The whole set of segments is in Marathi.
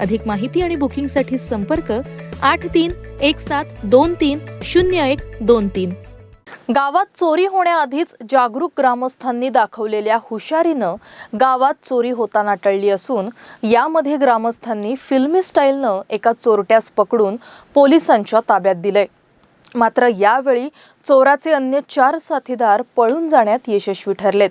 अधिक माहिती आणि बुकिंगसाठी संपर्क आठ तीन एक सात दोन तीन शून्य एक दोन तीन. गावात चोरी होण्याआधीच जागरूक ग्रामस्थांनी दाखवलेल्या हुशारीनं गावात चोरी होताना टळली असून यामध्ये ग्रामस्थांनी फिल्मी स्टाईलनं एका चोरट्यास पकडून पोलिसांच्या ताब्यात दिलंय. मात्र यावेळी चोराचे अन्य चार साथीदार पळून जाण्यात यशस्वी ठरलेत.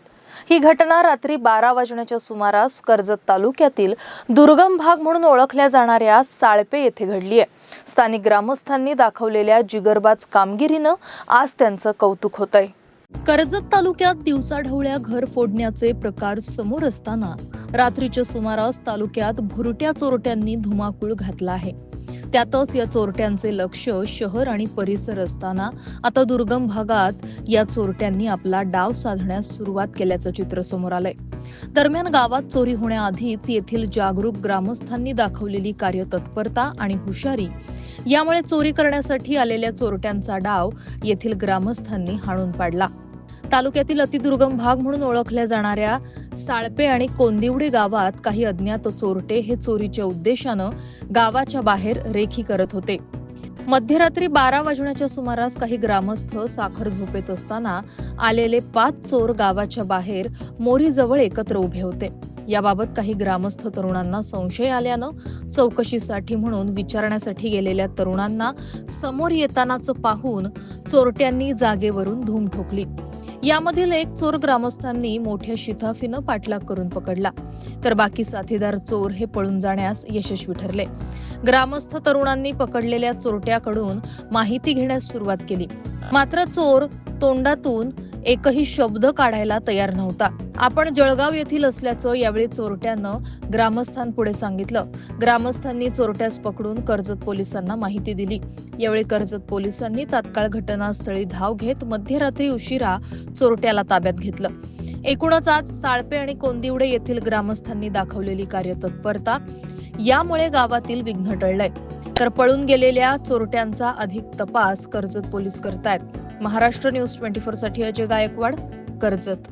ही घटना रात्री बारा वाजण्याच्या सुमारास कर्जत तालुक्यातील दुर्गम भाग म्हणून ओळखल्या जाणाऱ्या साळपे येथे घडली आहे स्थानिक ग्रामस्थांनी दाखवलेल्या जिगरबाज कामगिरीनं आज त्यांचं कौतुक होतंय. कर्जत तालुक्यात दिवसाढवळ्या घर फोडण्याचे प्रकार समोर असताना रात्रीच्या सुमारास तालुक्यात भुरट्या चोरट्यांनी धुमाकूळ घातला आहे. त्यातच या चोरट्यांचे लक्ष शहर आणि परिसर असताना आता दुर्गम भागात या चोरट्यांनी आपला डाव साधण्यास सुरुवात केल्याचं चित्र समोर आलंय. दरम्यान गावात चोरी होण्याआधीच येथील जागरूक ग्रामस्थांनी दाखवलेली कार्यतत्परता आणि हुशारी यामुळे चोरी करण्यासाठी आलेल्या चोरट्यांचा डाव येथील ग्रामस्थांनी हाणून पाडला. तालुक्यातील अतिदुर्गम भाग म्हणून ओळखल्या जाणाऱ्या साळपे आणि कोंदिवडे गावात काही अज्ञात चोरटे हे चोरीच्या उद्देशानं गावाच्या बाहेर रेखी करत होते. मध्यरात्री बारा वाजण्याच्या सुमारास काही ग्रामस्थ साखर झोपेत असताना आलेले पाच चोर गावाच्या बाहेर मोरीजवळ एकत्र उभे होते. याबाबत काही ग्रामस्थ तरुणांना संशय आल्यानं चौकशीसाठी म्हणून विचारण्यासाठी गेलेल्या तरुणांना समोर येतानाच पाहून चोरट्यांनी जागेवरून धूम ठोकली. यामधील एक चोर ग्रामस्थांनी मोठ्या शिताफीनं पाठलाग करून पकडला. तर बाकी साथीदार चोर हे पळून जाण्यास यशस्वी ठरले. ग्रामस्थ तरुणांनी पकडलेल्या चोरट्याकडून माहिती घेण्यास सुरुवात केली. मात्र चोर तोंडातून एकही शब्द काढायला तयार नव्हता. आपण जळगाव येथील असल्याचं यावेळी चोरट्यानं ग्रामस्थांपुढे सांगितलं. ग्रामस्थांनी चोरट्यास पकडून कर्जत पोलिसांना माहिती दिली. यावेळी कर्जत पोलिसांनी तात्काळ घटनास्थळी धाव घेत मध्यरात्री उशिरा चोरट्याला ताब्यात घेतलं. एकूणच आज साळपे आणि कोंदिवडे येथील ग्रामस्थांनी दाखवलेली कार्यतत्परता यामुळे गावातील विघ्न टळलंय. तर पळून गेलेल्या चोरट्यांचा अधिक तपास कर्जत पोलीस करतायत. महाराष्ट्र न्यूज ट्वेंटी फोरसाठी अजय गायकवाड कर्जत.